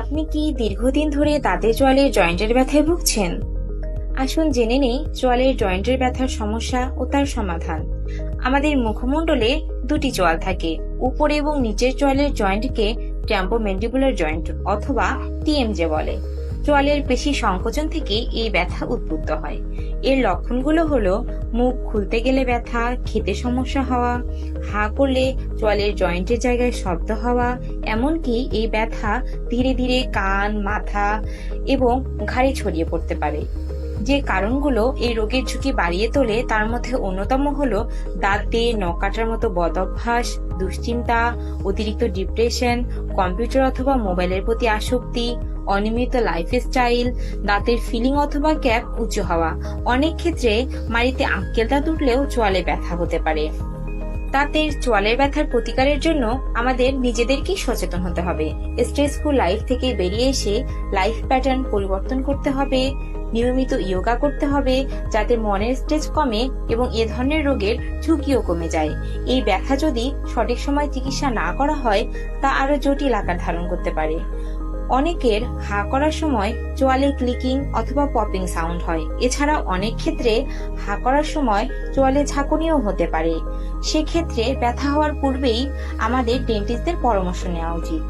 আপনি কি দীর্ঘদিন ধরে দাঁতে চোয়ালের জয়েন্টের ব্যথায় ভুগছেন? আসুন জেনে নেই চোয়ালের জয়েন্টের ব্যথার সমস্যা ও তার সমাধান। আমাদের মুখমণ্ডলে দুটি চোয়াল থাকে, উপরে এবং নিচের চোয়ালের জয়েন্টকে ট্যাম্পোমেন্ডিবুলার জয়েন্ট অথবা টিএমজে বলে। চোয়ালের পেশি সংকোচন থেকে এই ব্যথা উদ্ভূত হয়। এর লক্ষণগুলো হলো, মুখ খুলতে গেলে ব্যথা, খেতে সমস্যা হওয়া, হা করলে চোয়ালের জয়েন্টের জায়গায় শব্দ হওয়া, এমনকি এই ব্যথা ধীরে ধীরে কান, মাথা এবং ঘাড়ে ছড়িয়ে পড়তে পারে। যে কারণগুলো এই রোগের ঝুঁকি বাড়িয়ে তোলে, তার মধ্যে অন্যতম হলো দাঁত দিয়ে নখ কাটার মতো বদ অভ্যাস, দুশ্চিন্তা, অতিরিক্ত ডিপ্রেশন, কম্পিউটার অথবা মোবাইলের প্রতি আসক্তি অনিয়মিত লাইফস্টাইল দাঁতের ফিলিং অথবা ক্যাপ উঁচু হওয়া। অনেক ক্ষেত্রে মাড়িতে আঁকেল দাঁত উঠলেও চোয়ালে ব্যথা হতে পারে। দাঁতের চোয়ালের ব্যথার প্রতিকারের জন্য আমাদের নিজেদেরকেই সচেতন হতে হবে। স্ট্রেসফুল লাইফ থেকে বেরিয়ে এসে লাইফ প্যাটার্ন পরিবর্তন করতে হবে, নিয়মিত ইয়োগা করতে হবে, যাতে মনের স্ট্রেস কমে এবং এ ধরনের রোগের ঝুঁকিও কমে যায়। এই ব্যথা যদি সঠিক সময় চিকিৎসা না করা হয়, তা আরও জটিল আকার ধারণ করতে পারে। অনেকের হা করার সময় চোয়ালে ক্লিকিং অথবা পপিং সাউন্ড হয়। এছাড়া অনেক ক্ষেত্রে হা করার সময় চোয়ালে ঝাঁকুনিও হতে পারে। সেক্ষেত্রে ব্যথা হওয়ার পূর্বেই আমাদের ডেন্টিস্টদের পরামর্শ নেওয়া উচিত।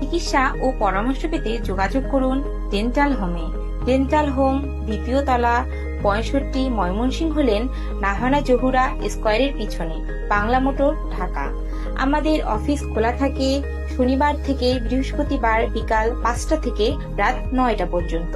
চিকিৎসা ও পরামর্শ পেতে যোগাযোগ করুন ডেন্টাল হোমে। ডেন্টাল হোম, দ্বিতীয় তলা, পঁয়ষট্টি ময়মনসিংহ হলেন নাহানা জহুরা স্কোয়ারের পিছনে বাংলা মোটর ঢাকা। আমাদের অফিস খোলা থাকে শনিবার থেকে বৃহস্পতিবার বিকাল পাঁচটা থেকে রাত নয়টা পর্যন্ত।